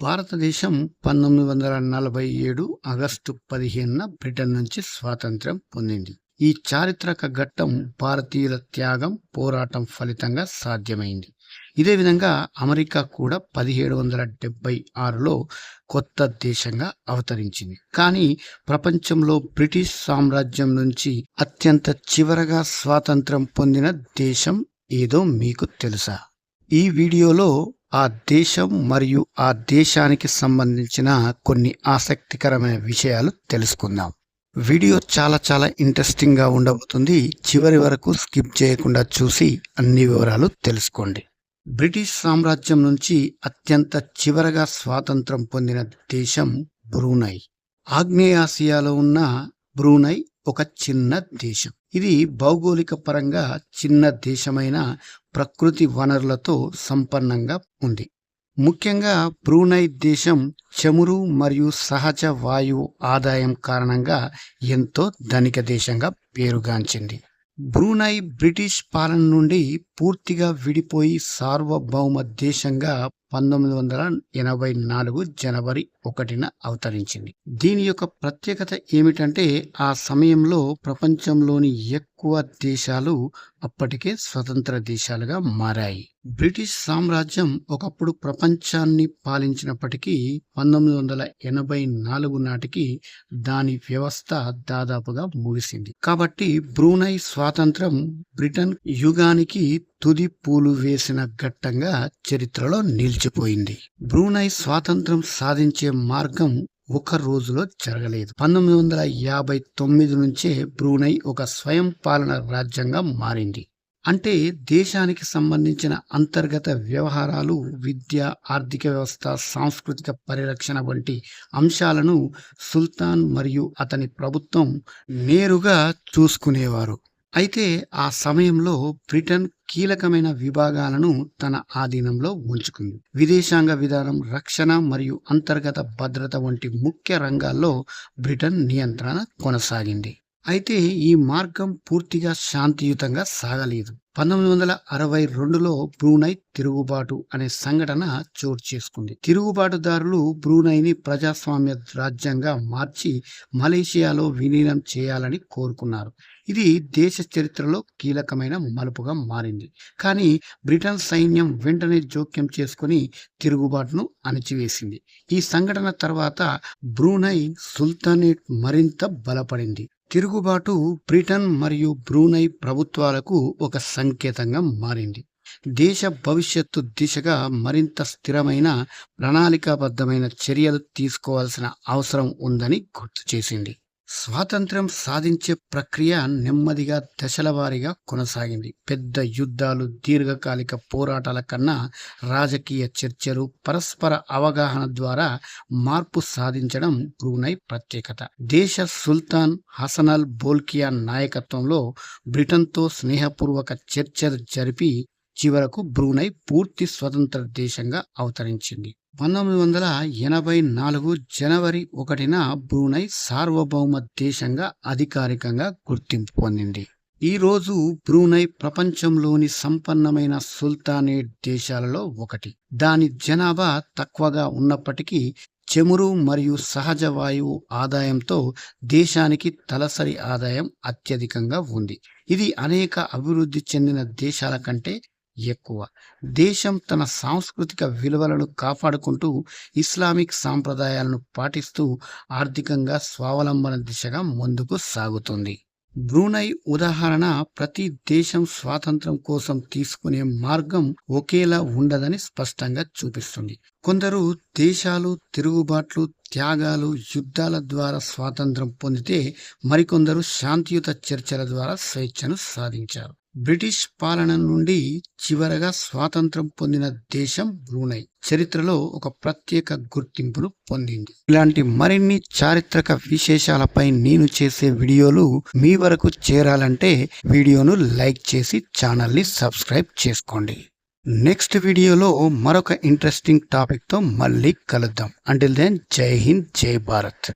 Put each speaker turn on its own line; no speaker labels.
భారతదేశం పంతొమ్మిది వందల నలభై ఏడు ఆగస్టు పదిహేనున బ్రిటన్ నుంచి స్వాతంత్ర్యం పొందింది. ఈ చారిత్రక ఘట్టం భారతీయుల త్యాగం పోరాటం ఫలితంగా సాధ్యమైంది. ఇదే విధంగా అమెరికా కూడా పదిహేడు వందల డెబ్బై ఆరులో కొత్త దేశంగా అవతరించింది. కానీ ప్రపంచంలో బ్రిటిష్ సామ్రాజ్యం నుంచి అత్యంత చివరగా స్వాతంత్రం పొందిన దేశం ఏదో మీకు తెలుసా? ఈ వీడియోలో ఆ దేశం మరియు ఆ దేశానికి సంబంధించిన కొన్ని ఆసక్తికరమైన విషయాలు తెలుసుకుందాం. వీడియో చాలా చాలా ఇంట్రెస్టింగ్గా ఉండబోతుంది. చివరి వరకు స్కిప్ చేయకుండా చూసి అన్ని వివరాలు తెలుసుకోండి. బ్రిటిష్ సామ్రాజ్యం నుంచి అత్యంత చివరగా స్వాతంత్రం పొందిన దేశం బ్రూనై. ఆగ్నేయాసియాలో ఉన్న బ్రూనై ఒక చిన్న దేశం. ఇది భౌగోళిక పరంగా చిన్న దేశమైన ప్రకృతి వనరులతో సంపన్నంగా ఉంది. ముఖ్యంగా బ్రూనై దేశం చమురు మరియు సహజ వాయువు ఆదాయం కారణంగా ఎంతో ధనిక దేశంగా పేరుగాంచింది. బ్రూనై బ్రిటిష్ పాలన నుండి పూర్తిగా విడిపోయి సార్వభౌమ దేశంగా పంతొమ్మిది వందల ఎనభై నాలుగు జనవరి ఒకటిన అవతరించింది. దీని యొక్క ప్రత్యేకత ఏమిటంటే ఆ సమయంలో ప్రపంచంలోని ఎక్కువ దేశాలు అప్పటికే స్వతంత్ర దేశాలుగా మారాయి. బ్రిటిష్ సామ్రాజ్యం ఒకప్పుడు ప్రపంచాన్ని పాలించినప్పటికీ పంతొమ్మిది వందల ఎనభై నాలుగు నాటికి దాని వ్యవస్థ దాదాపుగా ముగిసింది. కాబట్టి బ్రూనై స్వాతంత్రం బ్రిటన్ యుగానికి తుది పూలు వేసిన ఘట్టంగా చరిత్రలో నిలిచిపోయింది. బ్రూనై స్వాతంత్రం సాధించే మార్గం ఒక రోజులో జరగలేదు. పంతొమ్మిది వందల యాభై తొమ్మిది నుంచే బ్రూనై ఒక స్వయం పాలన రాజ్యంగా మారింది. అంటే దేశానికి సంబంధించిన అంతర్గత వ్యవహారాలు విద్య ఆర్థిక వ్యవస్థ సాంస్కృతిక పరిరక్షణ వంటి అంశాలను సుల్తాన్ మరియు అతని ప్రభుత్వం నేరుగా చూసుకునేవారు. అయితే ఆ సమయంలో బ్రిటన్ కీలకమైన విభాగాలను తన ఆధీనంలో ఉంచుకుంది. విదేశాంగ విధానం రక్షణ మరియు అంతర్గత భద్రత వంటి ముఖ్య రంగాల్లో బ్రిటన్ నియంత్రణ కొనసాగింది. అయితే ఈ మార్గం పూర్తిగా శాంతియుతంగా సాగలేదు. పంతొమ్మిది వందల అరవై రెండులో బ్రూనై తిరుగుబాటు అనే సంఘటన చోటు చేసుకుంది. తిరుగుబాటుదారులు బ్రూనైని ప్రజాస్వామ్య రాజ్యంగా మార్చి మలేషియాలో విలీనం చేయాలని కోరుకున్నారు. ఇది దేశ చరిత్రలో కీలకమైన మలుపుగా మారింది. కానీ బ్రిటన్ సైన్యం వెంటనే జోక్యం చేసుకుని తిరుగుబాటును అణచివేసింది. ఈ సంఘటన తర్వాత బ్రూనై సుల్తానేట్ మరింత బలపడింది. తిరుగుబాటు బ్రిటన్ మరియు బ్రూనై ప్రభుత్వాలకు ఒక సంకేతంగా మారింది. దేశ భవిష్యత్తు దిశగా మరింత స్థిరమైన ప్రణాళికాబద్ధమైన చర్యలు తీసుకోవాల్సిన అవసరం ఉందని గుర్తు చేసింది. స్వాతంత్ర్యం సాధించే ప్రక్రియ నెమ్మదిగా దశల వారీగా కొనసాగింది. పెద్ద యుద్ధాలు దీర్ఘకాలిక పోరాటాల కన్నా రాజకీయ చర్చలు పరస్పర అవగాహన ద్వారా మార్పు సాధించడం బ్రూనై ప్రత్యేకత. దేశ సుల్తాన్ హసనల్ బోల్కియా నాయకత్వంలో బ్రిటన్తో స్నేహపూర్వక చర్చలు జరిపి చివరకు బ్రూనై పూర్తి స్వతంత్ర దేశంగా అవతరించింది. పంతొమ్మిది వందల ఎనభై నాలుగు జనవరి ఒకటిన బ్రూనై సార్వభౌమ దేశంగా అధికారికంగా గుర్తింపు పొందింది. ఈ రోజు బ్రూనై ప్రపంచంలోని సంపన్నమైన సుల్తానేట్ దేశాలలో ఒకటి. దాని జనాభా తక్కువగా ఉన్నప్పటికీ చెమురు మరియు సహజ వాయువు ఆదాయంతో దేశానికి తలసరి ఆదాయం అత్యధికంగా ఉంది. ఇది అనేక అభివృద్ధి చెందిన దేశాల కంటే ఎక్కువ. దేశం తన సాంస్కృతిక విలువలను కాపాడుకుంటూ ఇస్లామిక్ సాంప్రదాయాలను పాటిస్తూ ఆర్థికంగా స్వావలంబన దిశగా ముందుకు సాగుతుంది. బ్రూనై ఉదాహరణ ప్రతి దేశం స్వాతంత్రం కోసం తీసుకునే మార్గం ఒకేలా ఉండదని స్పష్టంగా చూపిస్తుంది. కొందరు దేశాలు తిరుగుబాట్లు త్యాగాలు యుద్ధాల ద్వారా స్వాతంత్రం పొందితే మరికొందరు శాంతియుత చర్చల ద్వారా స్వేచ్ఛను సాధించారు. బ్రిటిష్ పాలన నుండి చివరగా స్వాతంత్రం పొందిన దేశం బ్రూనై. చరిత్రలో ఒక ప్రత్యేక గుర్తింపును పొందింది. ఇలాంటి మరిన్ని చారిత్రక విశేషాలపై నేను చేసే వీడియోలు మీ వరకు చేరాలంటే వీడియోను లైక్ చేసి ఛానల్ని సబ్స్క్రైబ్ చేసుకోండి. నెక్స్ట్ వీడియోలో మరొక ఇంట్రెస్టింగ్ టాపిక్తో మళ్ళీ కలుద్దాం. అంటిల్ దెన్ జై హింద్ జై భారత్